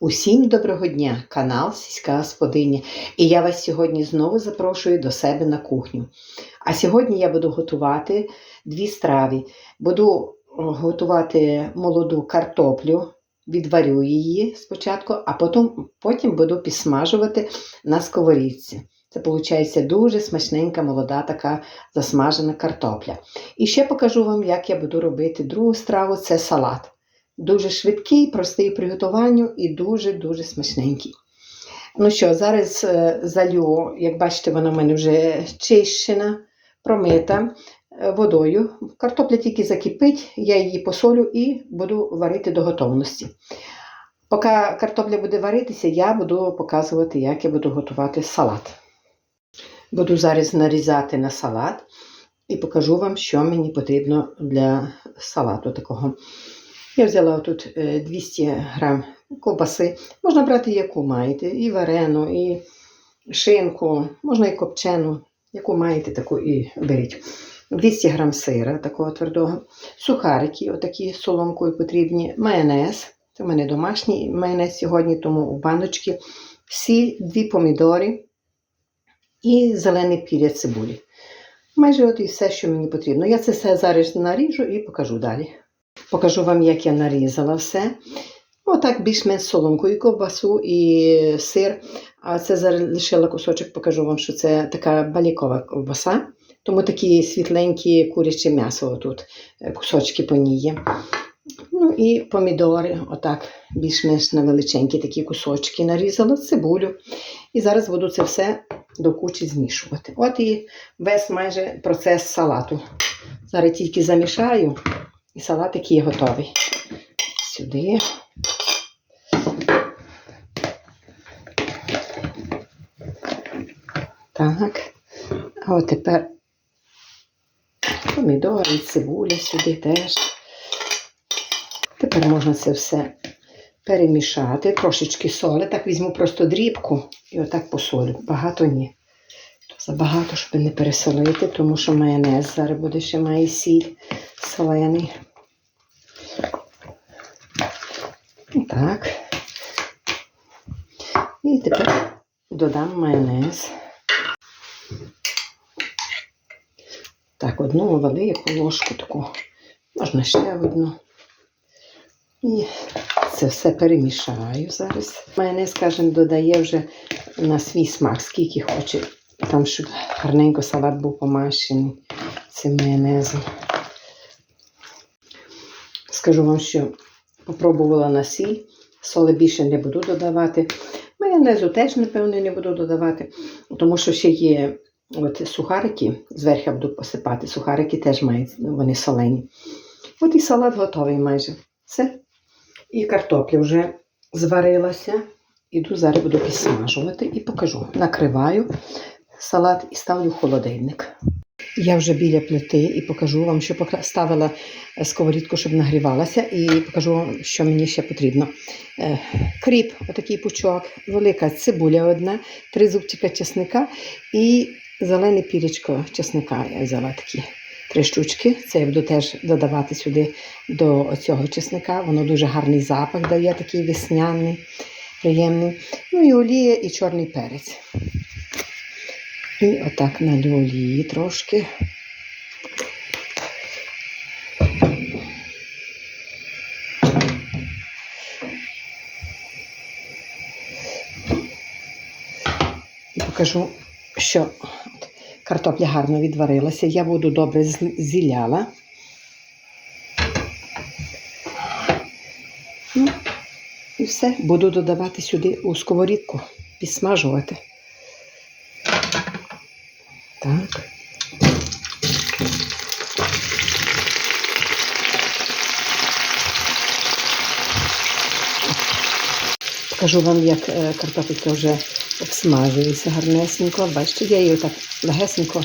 Усім доброго дня, канал Сільська Господиня. І я вас сьогодні знову запрошую до себе на кухню. А сьогодні я буду готувати дві страви. Буду готувати молоду картоплю, відварю її спочатку, а потім, потім буду підсмажувати на сковорідці. Це виходить дуже смачненька, молода така засмажена картопля. І ще покажу вам, як я буду робити другу страву це салат. Дуже швидкий, простий приготуванню і дуже-дуже смачненький. Ну що, зараз е, залю, як бачите, вона в мене вже чищена, промита е, водою. Картопля тільки закипить, я її посолю і буду варити до готовності. Поки картопля буде варитися, я буду показувати, як я буду готувати салат. Буду зараз нарізати на салат і покажу вам, що мені потрібно для салату такого. Я взяла тут е, 200 грам ковбаси. Можна брати, яку маєте, і варену, і шинку, можна і копчену, яку маєте, таку і беріть. 200 грам сира такого твердого, сухарики, отакі з соломкою потрібні, майонез. Це в мене домашній майонез сьогодні, тому у баночки, сіль, дві помідори і зелений пір'я цибулі. Майже от і все, що мені потрібно. Я це все зараз наріжу і покажу далі. Покажу вам, як я нарізала все. Отак більш-менш соломкою ковбасу і сир. А це зараз лишила кусочок, покажу вам, що це така балікова ковбаса. Тому такі світленькі куряче м'ясо тут, кусочки по ній є. Ну і помідори, отак, більш-менш на величенькі такі кусочки нарізала, цибулю. І зараз буду це все до кучі змішувати. От і весь майже процес салату. Зараз тільки замішаю. І салатик є готовий. Сюди. Так. А от тепер помідори, цибуля сюди теж. Тепер можна це все перемішати, трошечки соли. Так візьму просто дрібку і отак посолю. Багато ні. Забагато, щоб не пересолити, тому що майонез зараз буде ще має сіль солений. Так. І тепер додам майонез. Так, одну велику ложку таку, можна ще одну. І це все перемішаю зараз. Майонез, скажімо, додає вже на свій смак, скільки хоче. Там, щоб гарненько салат був помащений цим майонезом. Скажу вам, що попробувала на сіль, соли більше не буду додавати. Майонезу теж, напевно, не буду додавати, тому що ще є от сухарики, зверху буду посипати. Сухарики теж мають, вони солені. От і салат готовий майже. Все. І картопля вже зварилася. Іду зараз буду підсмажувати і покажу. Накриваю салат і ставлю в холодильник. Я вже біля плити і покажу вам, що ставила сковорідку, щоб нагрівалася, і покажу вам, що мені ще потрібно. Е, Кріп, отакий пучок, велика цибуля одна, три зубчика чесника і зелене пірічко чесника. Я взяла такі три штучки. Це я буду теж додавати сюди до цього чесника. Воно дуже гарний запах дає, такий весняний, приємний. Ну і олія, і чорний перець. І отак налю олії трошки. І покажу, що картопля гарно відварилася. Я воду добре зіляла. Ну, і все, буду додавати сюди у сковорідку, підсмажувати. Так. Покажу вам, як е, картопелька вже обсмажується гарнесенько. Бачите, я її так легесенько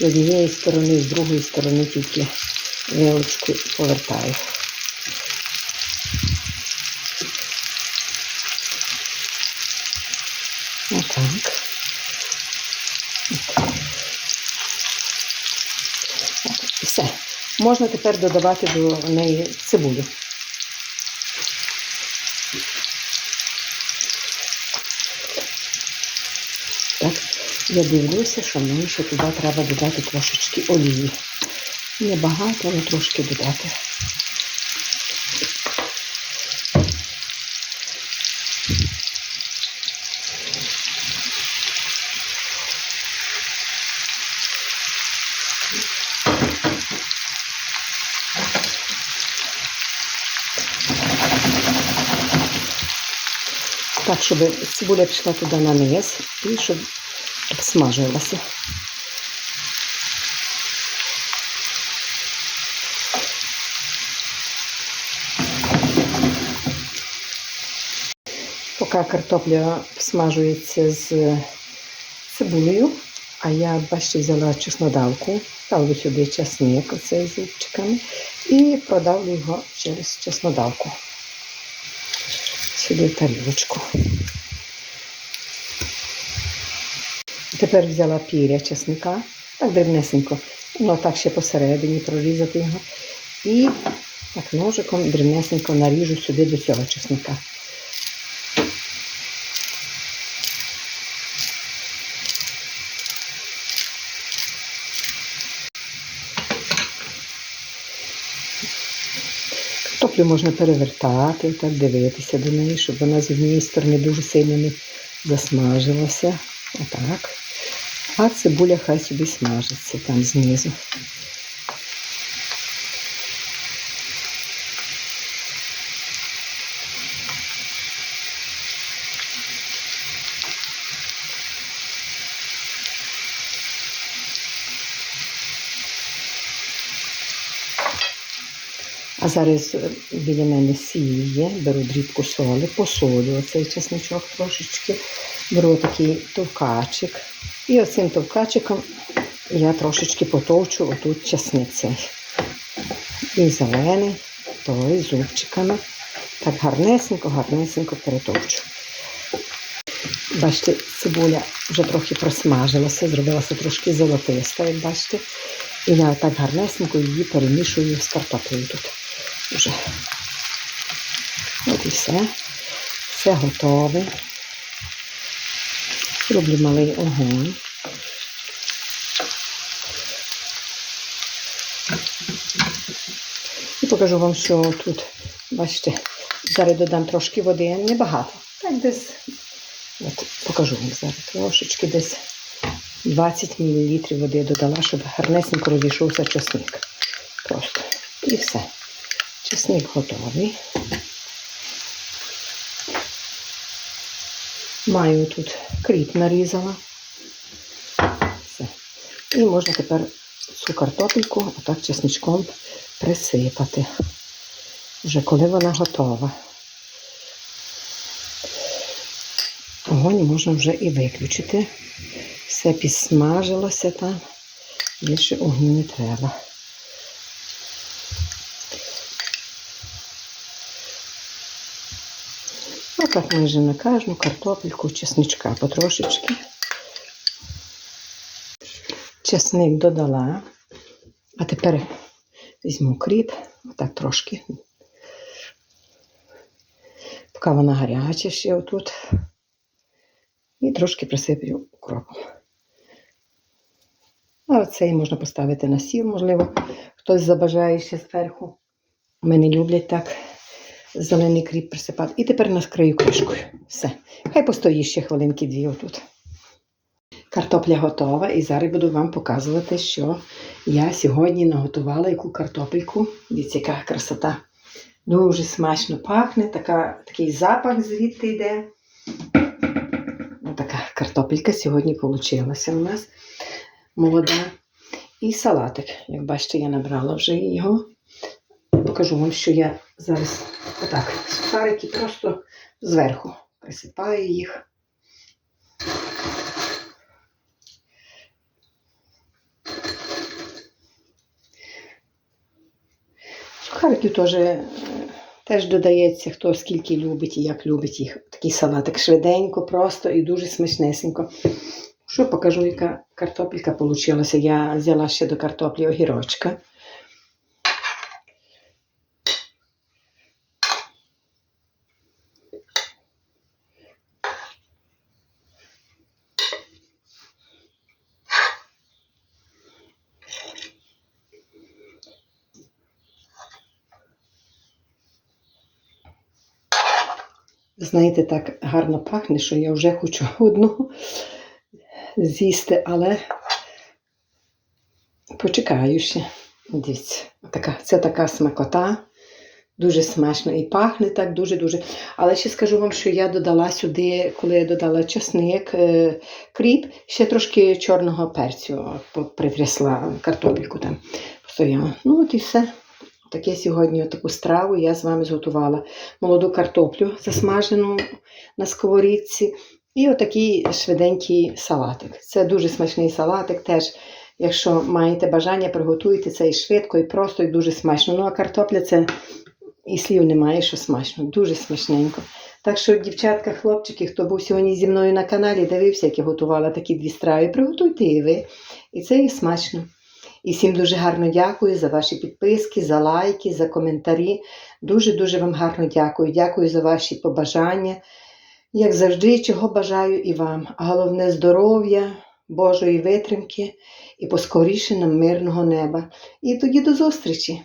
з однієї сторони, з другої сторони тільки вилочку повертаю. Отак. Можна тепер додавати до неї цибулю. Так, Я дивлюся, що мені ще туди треба додати трошечки олії. Небагато, але трошки додати. Thank you. Так, щоб цибуля пішла туди на низ і щоб обсмажилася. Поки картопля смажується з цибулею, а я бачите, взяла чеснодавку, ставлю сюди чесник оцей зубчиками і продавлю його через чеснодавку. Сюди тарілочку. Тепер взяла піря чесника, так дрібнесенько, ну так ще посередині прорізати його. І так ножиком дрібнесенько наріжу сюди до цього чесника. Картоплю можна перевертати, так дивитися до неї, щоб вона з однієї сторони дуже сильно не засмажилася. Отак. А цибуля хай собі смажиться там знизу. А зараз е, біля мене сіль є, беру дрібку соли, посолю оцей чесничок трошечки, беру такий товкачик. І оцим товкачиком я трошечки потовчу отут чесник цей. І зелений, той зубчиками. Так гарнесенько, гарнесенько перетовчу. Бачите, цибуля вже трохи просмажилася, зробилася трошки золотиста, як бачите. І я так гарнесенько її перемішую з картоплею тут. Вже. От і все. Все готове. Роблю малий огонь. І покажу вам, що тут, бачите, зараз додам трошки води, небагато. Так десь, от покажу вам зараз трошечки десь 20 мл води додала, щоб гарнесенько розійшовся чесник. Просто. І все. Чесник готовий. Маю тут кріп нарізала. Все. І можна тепер цю картопельку отак чесничком присипати. Вже коли вона готова. Огонь можна вже і виключити. Все підсмажилося там. Більше огню не треба. Отак майже на кожну картопельку чесничка потрошечки. Чесник додала. А тепер візьму кріп, отак трошки. Поки вона гаряча ще отут. І трошки присиплю укропом. А оцей можна поставити на сіл, можливо, хтось забажає ще зверху. Ми не люблять так зелений кріп присипати. І тепер наскрию кришкою. Все. Хай постоїть ще хвилинки дві отут. Картопля готова, і зараз буду вам показувати, що я сьогодні наготувала яку картопельку. Дивіться, яка красота. Дуже смачно пахне, така, такий запах звідти йде. Така картопелька сьогодні вийшла у нас молода. І салатик. Як бачите, я набрала вже його. Покажу вам, що я зараз отак сухарики просто зверху присипаю їх. Сухариків теж, е, теж додається, хто скільки любить і як любить їх. Такий салатик швиденько, просто і дуже смачнесенько. Що покажу, яка картопелька вийшла. Я взяла ще до картоплі огірочка. Знаєте, так гарно пахне, що я вже хочу одну з'їсти, але почекаю ще. Дивіться, така, це така смакота. Дуже смачно і пахне так дуже-дуже. Але ще скажу вам, що я додала сюди, коли я додала чесник, е, кріп, ще трошки чорного перцю притрясла картопельку там постояла. Ну от і все. Таке сьогодні таку страву я з вами зготувала. Молоду картоплю засмажену на сковорідці. І отакий швиденький салатик. Це дуже смачний салатик. Теж, якщо маєте бажання, приготуйте це і швидко, і просто, і дуже смачно. Ну, а картопля це і слів немає, що смачно, дуже смачненько. Так що, дівчатка, хлопчики, хто був сьогодні зі мною на каналі, дивився, як я готувала такі дві страви, приготуйте і ви. І це і смачно. І всім дуже гарно дякую за ваші підписки, за лайки, за коментарі. Дуже-дуже вам гарно дякую. Дякую за ваші побажання. Як завжди, чого бажаю і вам. Головне здоров'я, Божої витримки і поскоріше нам мирного неба. І тоді до зустрічі!